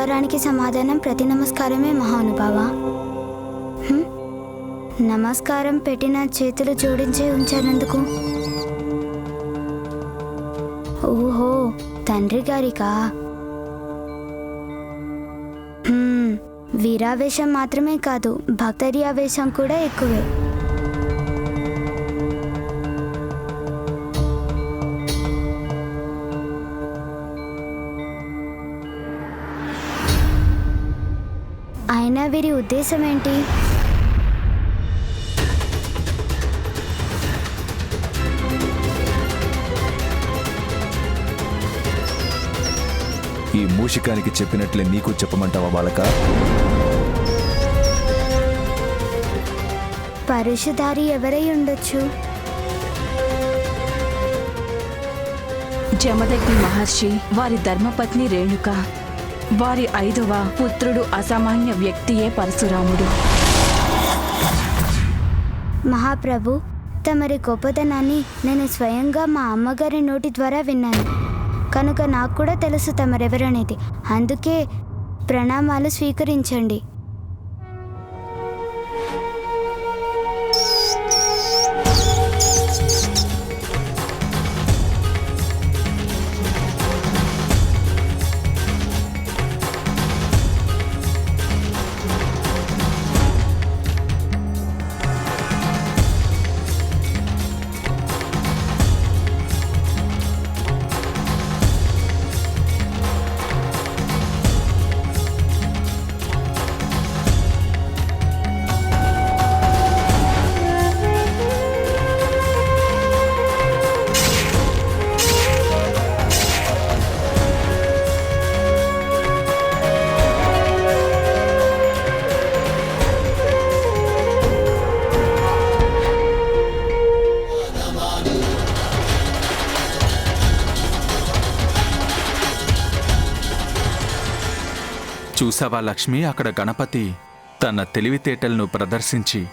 నమస్కారానికి సమాధానం ప్రతి నమస్కారమే మహానుభావ. నమస్కారం పెట్టిన చేతులు జోడించే ఉంచానందుకు. ఓహో తండ్రి గారికా? వీరావేశం మాత్రమే కాదు భక్తర్యావేశం కూడా ఎక్కువే. అయినా వీరి ఉద్దేశం ఏంటి? ఈ మూషికానికి చెప్పినట్లే నీకు చెప్పమంటావా బాలక? పరుషధారి ఎవరై ఉండొచ్చు? జమదగ్ని మహర్షి వారి ధర్మపత్ని రేణుక. వారి ఐదవ పుత్రుడు అసామాన్య వ్యక్తియే పరశురాముడు. మహాప్రభు తమరి గొప్పతనాన్ని నేను స్వయంగా మా అమ్మగారి నోటి ద్వారా విన్నాను. కనుక నాకు కూడా తెలుసు తమరెవరనేది. అందుకే ప్రణామాలు స్వీకరించండి. చూసావా లక్ష్మి అక్కడ గణపతి తన తెలివితేటలను ప్రదర్శించి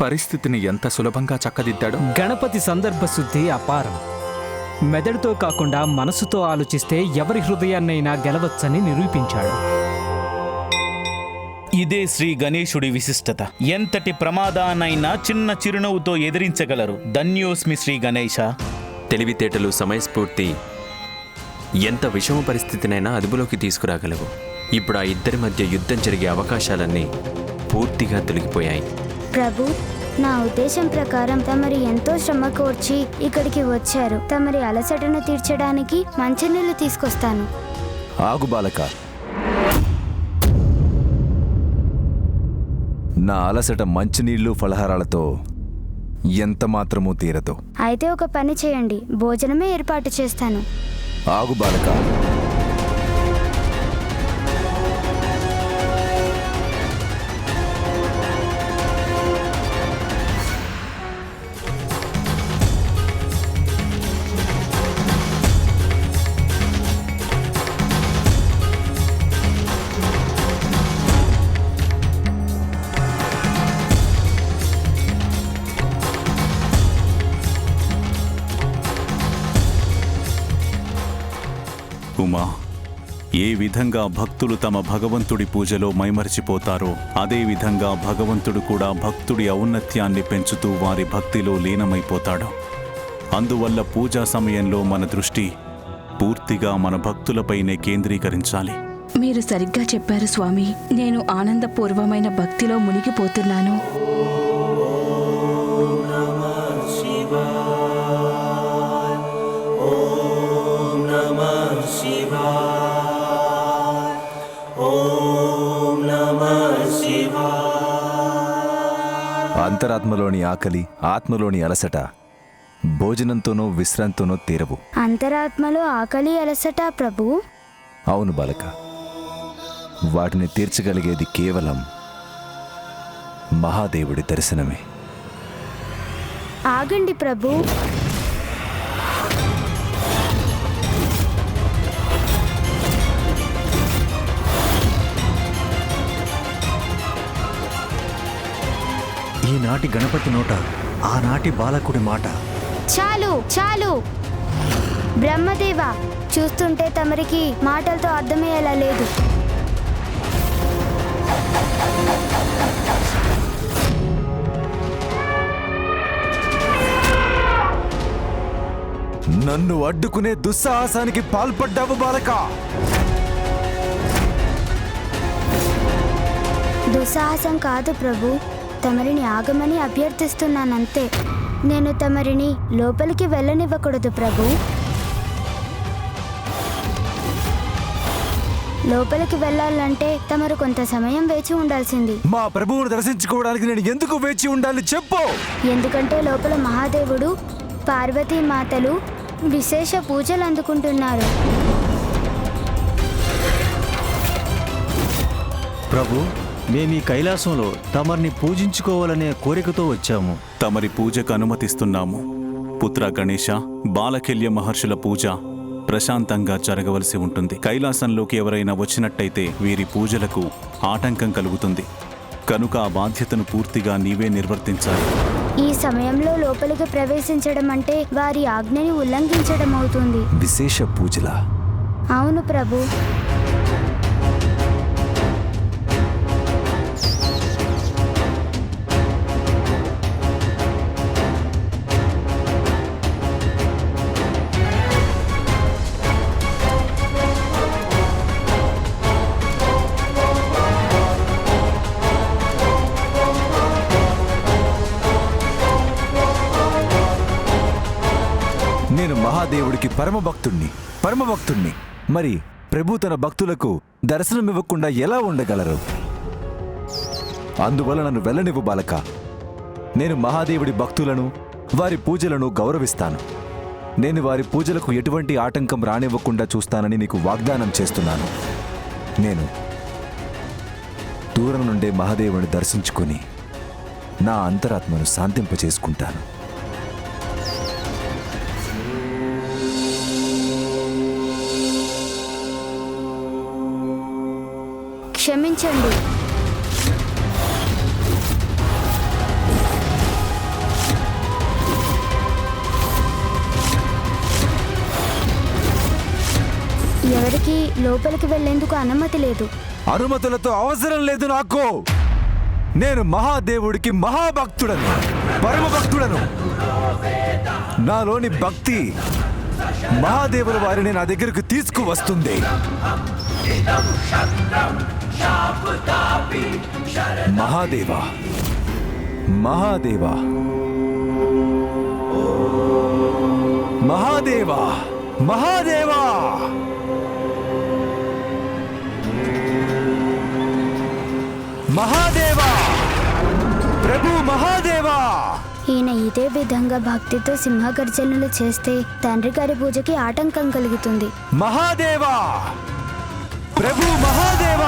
పరిస్థితిని ఎంత సులభంగా చక్కదిద్దాడో. గణపతి సందర్భ శుద్ధి అపారం. మెదడుతో కాకుండా మనసుతో ఆలోచిస్తే ఎవరి హృదయాన్నైనా గెలవచ్చని నిరూపించాడు. ఇదే శ్రీ గణేశుడి విశిష్టత. ఎంతటి ప్రమాదాన్నైనా చిన్న చిరునవ్వుతో ఎదిరించగలరు. ధన్యోస్మి శ్రీ గణేశ. తెలివితేటలు సమయస్ఫూర్తి ఎంత విషమ పరిస్థితినైనా అదుపులోకి తీసుకురాగలవు. ఇప్పుడు ఆ ఇద్దరి మధ్య యుద్ధం జరిగే అవకాశాలన్నీ పూర్తిగా తొలగిపోయాయి. ప్రభు నా ఉద్దేశం ప్రకారం తమరు ఎంతో శ్రమ కోర్చి ఇక్కడికి వచ్చారు. తమరి అలసటను తీర్చడానికి మంచినీళ్ళు తీసుకొస్తాను. ఆగు బాలక. నా అలసట మంచినీళ్ళు ఫలహారాలతో ఎంత మాత్రమూ తీరదు. అయితే ఒక పని చేయండి. భోజనమే ఏర్పాటు చేస్తాను. ఆగు బాలక. ఏ విధంగా భక్తులు తమ భగవంతుడి పూజలో మైమరిచిపోతారో అదే విధంగా భగవంతుడు కూడా భక్తుడి ఔన్నత్యాన్ని పెంచుతూ వారి భక్తిలో లీనమైపోతాడు. అందువల్ల పూజా సమయంలో మన దృష్టి పూర్తిగా మన భక్తులపైనే కేంద్రీకరించాలి. మీరు సరిగ్గా చెప్పారు స్వామి. నేను ఆనందపూర్వమైన భక్తిలో మునిగిపోతున్నాను. అంతరాత్మలోని ఆకలి ఆత్మలోని అలసట భోజనంతోనో విశ్రాంతితోనో తీరవు. అంతరాత్మలో ఆకలి అలసట ప్రభు? అవును బాలక. వాటిని తీర్చగలిగేది కేవలం మహాదేవుడి దర్శనమే. ఆగండి ప్రభు. ఈనాటి గణపతి నోట ఆనాటి బాలకుడి మాట. చాలు చాలు. బ్రహ్మదేవ చూస్తుంటే తమరికి మాటలతో అర్థమయ్యేలా లేదు. నన్ను అడ్డుకునే దుస్సాహసానికి పాల్పడ్డావు బాలక. దుస్సాహసం కాదు ప్రభు తమరిని ఆగమని అభ్యర్థిస్తున్నానంతే. నేను తమరిని లోపలికి వెళ్ళనివ్వకూడదు ప్రభు. లోపలికి వెళ్ళాలంటే తమరు కొంత సమయం వేచి ఉండాల్సింది. మా ప్రభువును దర్శించుకోవడానికి నేను ఎందుకు వేచి ఉండాలి చెప్పు. ఎందుకంటే లోపల మహాదేవుడు పార్వతీ మాతలు విశేష పూజలు అందుకుంటున్నారు. ప్రభు మేము ఈ కైలాసంలో తమరిని పూజించుకోవాలనే కోరికతో వచ్చాము. తమరి పూజకు అనుమతిస్తున్నాము. పుత్ర గణేశ బాలకెల్య మహర్షుల పూజ ప్రశాంతంగా జరగవలసి ఉంటుంది. కైలాసంలోకి ఎవరైనా వచ్చినట్టయితే వీరి పూజలకు ఆటంకం కలుగుతుంది. కనుక ఆ బాధ్యతను పూర్తిగా నీవే నిర్వర్తించాలి. ఈ సమయంలో లోపలికి ప్రవేశించడం అంటే వారి ఆజ్ఞని ఉల్లంఘించడం అవుతుంది. విశేష పూజల? అవును ప్రభు. నేను మహాదేవుడికి పరమ భక్తుణ్ణి పరమ భక్తుణ్ణి మరి ప్రభు తన భక్తులకు దర్శనమివ్వకుండా ఎలా ఉండగలరు? అందువల్ల నన్ను వెళ్ళనివ్వు బాలక. నేను మహాదేవుడి భక్తులను వారి పూజలను గౌరవిస్తాను. నేను వారి పూజలకు ఎటువంటి ఆటంకం రానివ్వకుండా చూస్తానని నీకు వాగ్దానం చేస్తున్నాను. నేను దూరం నుండే మహాదేవుని దర్శించుకొని నా అంతరాత్మను శాంతింపచేసుకుంటాను క్షమించండి ఎవరికి లోపలికి వెళ్ళేందుకు అనుమతి లేదు. అనుమతులతో అవసరం లేదు నాకు. నేను మహాదేవుడికి మహాభక్తుడను పరమ భక్తుడను నాలోని భక్తి మహాదేవుల వారిని నా దగ్గరకు తీసుకువస్తుంది. మహాదేవా. మహాదేవా. మహాదేవా. మహాదేవా. మహాదేవా. ప్రభు మహాదేవా. ఈయన ఇదే విధంగా భక్తితో సింహగర్జనలు చేస్తే తండ్రి గారి పూజకి ఆటంకం కలుగుతుంది. మహాదేవా. ప్రభు మహాదేవా.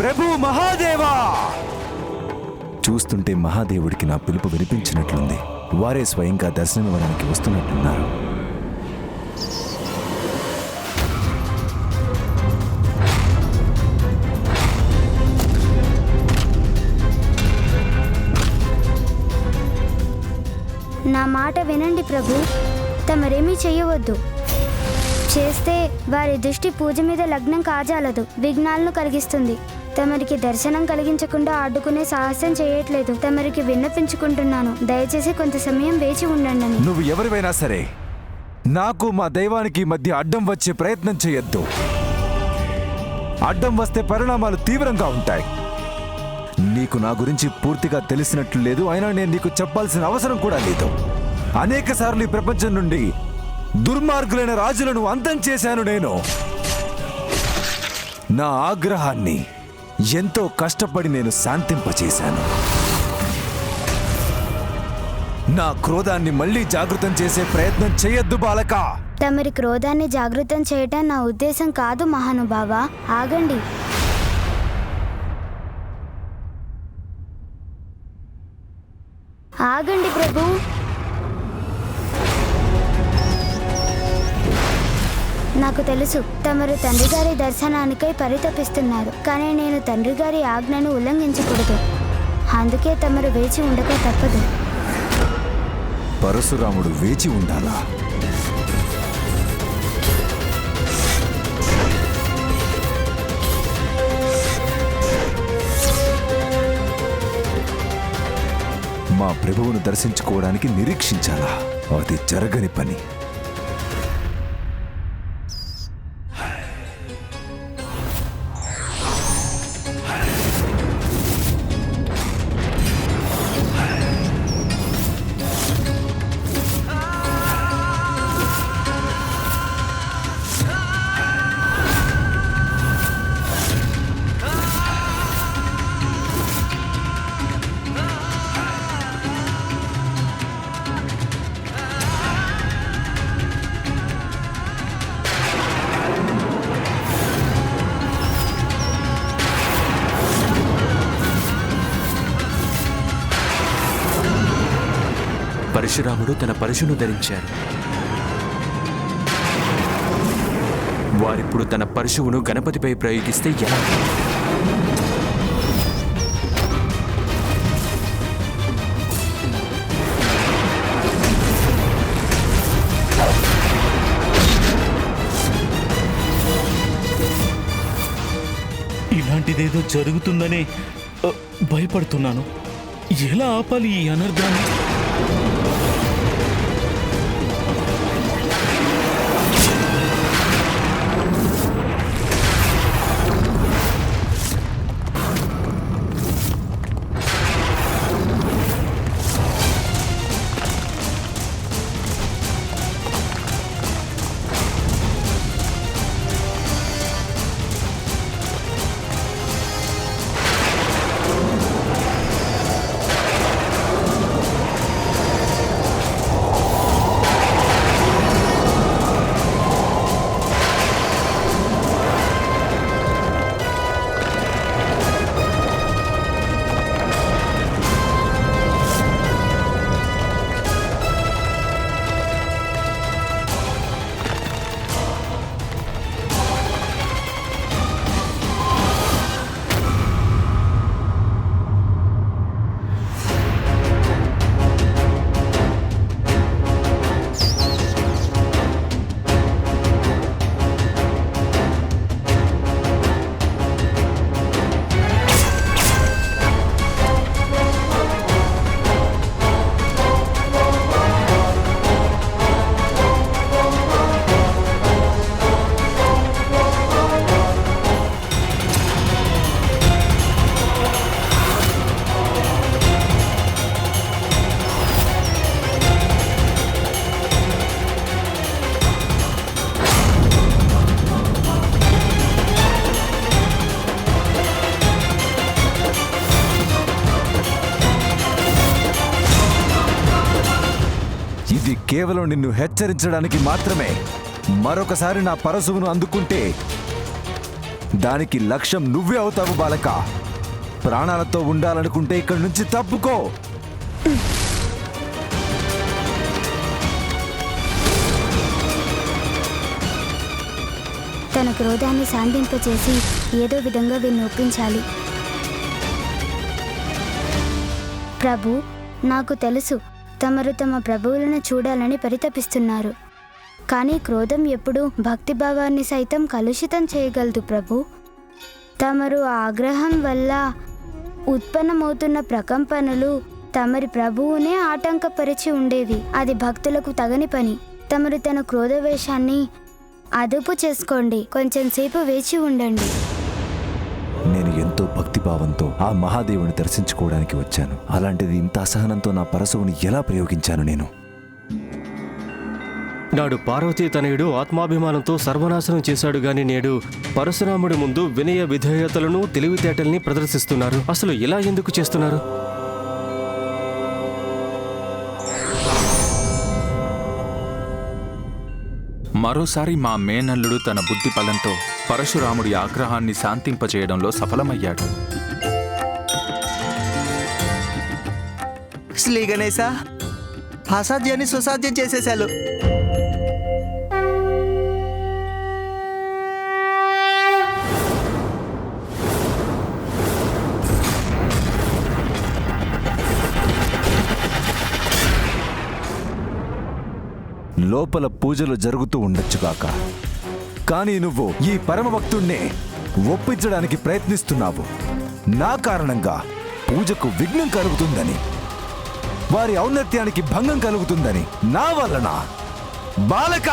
ప్రభు మహాదేవా! చూస్తుంటే మహాదేవుడికి నా పిలుపు వినిపించినట్లుంది. వారే స్వయంగా దర్శనమివ్వడానికి వస్తున్నట్టున్నారు. నా మాట వినండి ప్రభు. తమరేమీ చేయవద్దు. చేస్తే వారి దృష్టి పూజ మీద లగ్నం కాజాలదు. విఘ్నాలను కలిగిస్తుంది. తమరికి దర్శనం కలిగించకుండా అడ్డుకునే సాహసం చేయట్లేదు. తమరికి విన్నపించుకుంటున్నాను. దయచేసి కొంత సమయం వేచి ఉండండి నువ్వు ఎవరివైనా సరే నాకు మా దైవానికి మధ్య అడ్డం వచ్చే ప్రయత్నం చేయొద్దు. అడ్డం వస్తే పరిణామాలు తీవ్రంగా ఉంటాయి. నీకు నా గురించి పూర్తిగా తెలిసినట్లు లేదు అయినా నేను నీకు చెప్పాల్సిన అవసరం కూడా లేదు. అనేక సార్లు ఈ ప్రపంచం నుండి దుర్మార్గులైన రాజులను అంతం చేశాను నేను. నా ఆగ్రహాన్ని ఎంతో కష్టపడి నేను శాంతింపచేశాను. నా క్రోధాన్ని మళ్ళీ జాగృతం చేసే ప్రయత్నం చేయొద్దు బాలక! తమరి క్రోధాన్ని జాగృతం చేయటం నా ఉద్దేశం కాదు మహానుభావ. ఆగండి. ఆగండి ప్రభు. నాకు తెలుసు. తమరు తండ్రి గారి దర్శనానికై పరితపిస్తున్నారు. కానీ నేను తండ్రి గారి ఆజ్ఞను ఉల్లంఘించకూడదు. అందుకే తమరు వేచి ఉండక తప్పదు. పరశురాముడు వేచి ఉండాలా? మా ప్రభువును దర్శించుకోవడానికి నిరీక్షించాలా? అది జరగని పని. పరశురాముడు తన పరశును ధరించారు. వారిప్పుడు తన పరశువును గణపతిపై ప్రయోగిస్తే ఎలా? ఇలాంటిదేదో జరుగుతుందనే భయపడుతున్నాను. ఎలా ఆపాలి ఈ అనర్థాన్ని కేవలం నిన్ను హెచ్చరించడానికి మాత్రమే మరొకసారి నా పరశువును అందుకుంటే దానికి లక్ష్యం నువ్వే అవుతావు బాలక. ప్రాణాలతో ఉండాలనుకుంటే ఇక్కడి నుంచి తప్పుకో. తన క్రోధాన్ని శాంతింపచేసి ఏదో విధంగా వీన్ని ఒప్పించాలి. ప్రభు నాకు తెలుసు. తమరు తమ ప్రభువులను చూడాలని పరితపిస్తున్నారు. కానీ క్రోధం ఎప్పుడు భక్తిభావాన్ని సైతం కలుషితం చేయగలదు ప్రభు. తమరు ఆగ్రహం వల్ల ఉత్పన్నమవుతున్న ప్రకంపనలు తమరి ప్రభువునే ఆటంకపరిచి ఉండేవి. అది భక్తులకు తగని పని. తమరు తన క్రోధవేషాన్ని అదుపు చేసుకోండి. కొంచెం సేపు వేచి ఉండండి. భక్తిభావంతో ఆ మహాదేవుని దర్శించుకోవడానికి వచ్చాను. అలాంటిది ఇంత అసహనంతో నా పరశువుని ఎలా ప్రయోగించాను నేను? నాడు పార్వతీ తనయుడు ఆత్మాభిమానంతో సర్వనాశనం చేశాడు గాని నేడు పరశురాముడి ముందు వినయ విధేయతలను తెలివితేటల్ని ప్రదర్శిస్తున్నారు. అసలు ఇలా ఎందుకు చేస్తున్నారు? మరోసారి మా మేనల్లుడు తన బుద్ధి బలంతో పరశురాముడి ఆగ్రహాన్ని శాంతింపజేయడంలో సఫలమయ్యాడు. శ్రీ గణేశ అసాధ్యాన్ని సుసాధ్యం చేసేశారు లోపల పూజలు జరుగుతూ ఉండొచ్చుగాక కానీ నువ్వు ఈ పరమభక్తుణ్ణే ఒప్పించడానికి ప్రయత్నిస్తున్నావు. నా కారణంగా పూజకు విఘ్నం కలుగుతుందని వారి ఔన్నత్యానికి భంగం కలుగుతుందని నా వలన. బాలక!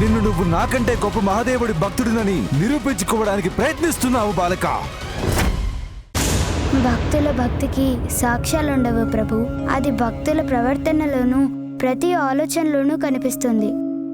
నిన్ను నువ్వు నాకంటే గొప్ప మహాదేవుడి భక్తుడినని నిరూపించుకోవడానికి ప్రయత్నిస్తున్నావు బాలక. భక్తుల భక్తికి సాక్ష్యాలుండవు ప్రభు. అది భక్తుల ప్రవర్తనలోనూ ప్రతి ఆలోచనలోనూ కనిపిస్తుంది.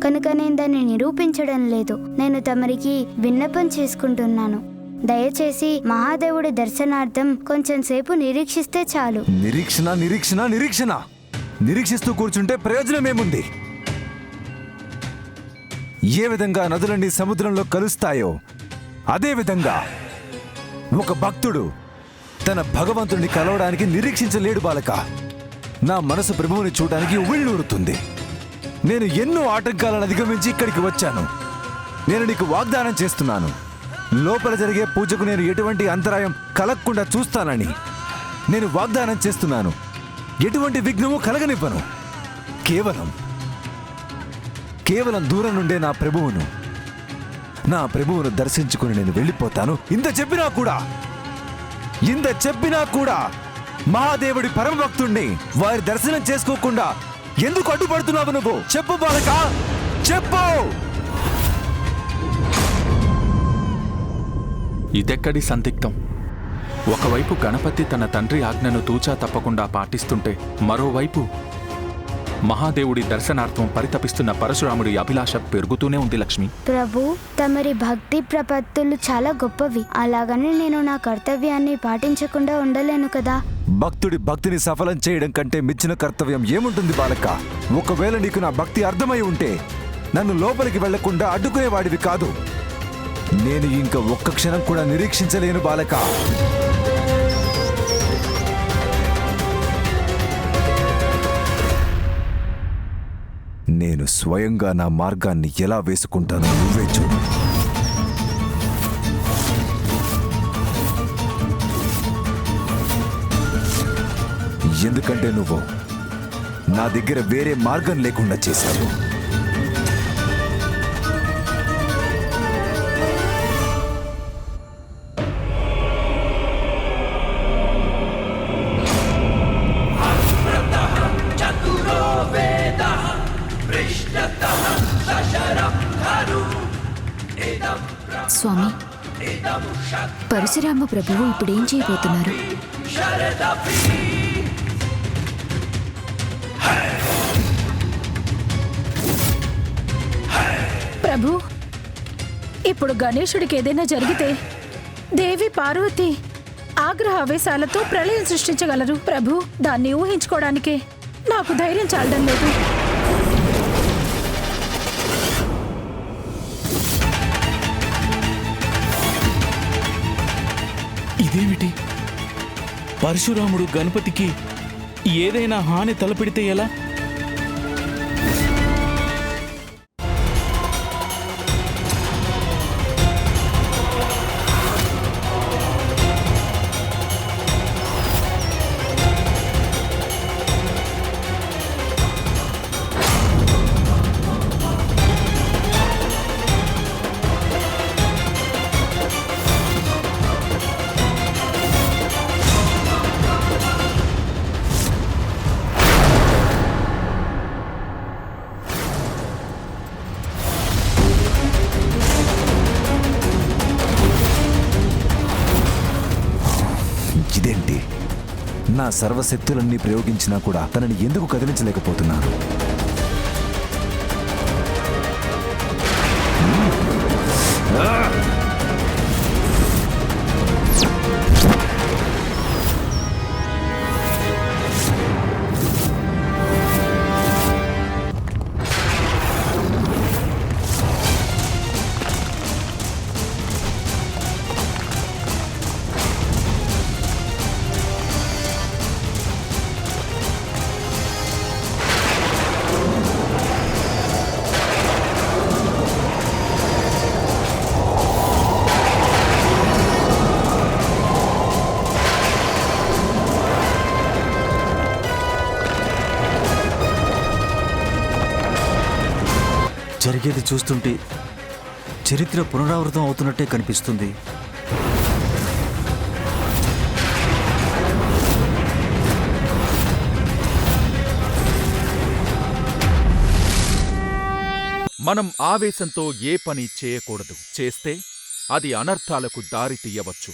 కనుక నేను దాన్ని నిరూపించడం లేదు. నేను తమరికి విన్నపం చేసుకుంటున్నాను. దయచేసి మహాదేవుడి దర్శనార్థం కొంచెం సేపు నిరీక్షిస్తే చాలు. నిరీక్షణ నిరీక్షణ నిరీక్షణ. నిరీక్షిస్తూ కూర్చుంటే ప్రయోజనమేముంది ఏ విధంగా నదులన్నీ సముద్రంలో కలుస్తాయో అదే విధంగా ఒక భక్తుడు తన భగవంతుడిని కలవడానికి నిరీక్షించలేడు బాలక. నా మనసు ప్రభువుని చూడడానికి ఉవ్విళ్ళూరుతుంది. నేను ఎన్నో ఆటంకాలను అధిగమించి ఇక్కడికి వచ్చాను. నేను నీకు వాగ్దానం చేస్తున్నాను. లోపల జరిగే పూజకు నేను ఎటువంటి అంతరాయం కలగకుండా చూస్తానని నేను వాగ్దానం చేస్తున్నాను. ఎటువంటి విఘ్నము కలగనివ్వను. కేవలం కేవలం దూరం నుండే నా ప్రభువును నా ప్రభువును దర్శించుకుని నేను వెళ్ళిపోతాను. ఇంత చెప్పినా కూడా ఇంత చెప్పినా కూడా మహాదేవుడి పరమభక్తుణ్ణి వారి దర్శనం చేసుకోకుండా ఎందుకు అడ్డుపడుతున్నావు నువ్వు? చెప్పు బాలక. చెప్పు. ఇదెక్కడి సందిగ్ధం? ఒకవైపు గణపతి తన తండ్రి ఆజ్ఞను తూచా తప్పకుండా పాటిస్తుంటే మరోవైపు మహాదేవుడి దర్శనార్థం పరితపిస్తున్న పరశురాముడి అభిలాష పెరుగుతూనే ఉంది లక్ష్మి. ప్రభు తమరి భక్తి ప్రపత్తులు చాలా గొప్పవి. అలాగని నేను నా కర్తవ్యాన్ని పాటించకుండా ఉండలేను కదా. భక్తుడి భక్తిని సఫలం చేయడం కంటే మించిన కర్తవ్యం ఏముంటుంది బాలక ఒకవేళ నీకు నా భక్తి అర్థమై ఉంటే నన్ను లోపలికి వెళ్ళకుండా అడ్డుకునేవాడివి కాదు. నేను ఇంకా ఒక్క క్షణం కూడా నిరీక్షించలేను బాలక నేను స్వయంగా నా మార్గాన్ని ఎలా వేసుకుంటానో నువ్వే చూడు. ఎందుకంటే నువ్వు నా దగ్గర వేరే మార్గం లేకుండా చేశావు. స్వామి పరశురామ ప్రభువు ఇప్పుడేం చేయబోతున్నారు? ప్రభు ఇప్పుడు గణేశుడికి ఏదైనా జరిగితే దేవి పార్వతి ఆగ్రహ ఆవేశాలతో ప్రళయం సృష్టించగలరు. ప్రభు దాన్ని ఊహించుకోవడానికే నాకు ధైర్యం చాలడం లేదు. పరశురాముడు గణపతికి ఏదైనా హాని తలపెడితే ఎలా? ఇదేంటి? నా సర్వశక్తులన్నీ ప్రయోగించినా కూడా తనని ఎందుకు కదిలించలేకపోతున్నాను? జరిగేది చూస్తుంటే చరిత్ర పునరావృతం అవుతున్నట్టే కనిపిస్తుంది. మనం ఆవేశంతో ఏ పని చేయకూడదు. చేస్తే అది అనర్థాలకు దారి తీయవచ్చు.